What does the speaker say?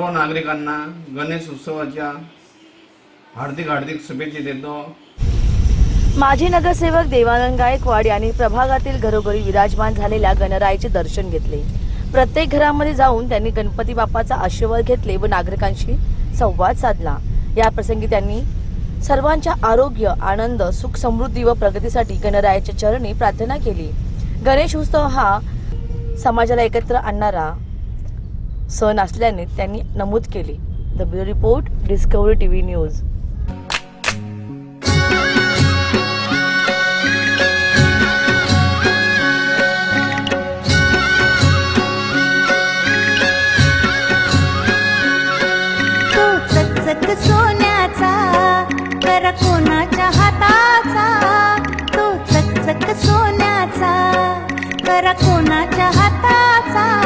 नागरिकांना गणेश उत्सवाच्या हार्दिक हार्दिक शुभेच्छा देतो. माजी नगरसेवक देवानंद गायकवाड यांनी प्रभागातील घरोघरी विराजमान झालेल्या गणरायाचे दर्शन घेतले. प्रत्येक घरामध्ये जाऊन त्यांनी गणपती बाप्पाचा आशीर्वाद घेतले व नागरिकांशी संवाद साधला. या प्रसंगी त्यांनी सर्वांच्या आरोग्य आनंद सुख समृद्धी व प्रगतीसाठी गणरायाच्या चरणी प्रार्थना केली. गणेश उत्सव हा समाजाला एकत्र आणणारा सण असल्याने त्यांनी नमूद केले. The bureau report Discovery TV news तो चकचक सोन्याचा कर कोणाच्या हाताचा? तो चकचक सोन्याचा कर कोणाच्या हाताचा?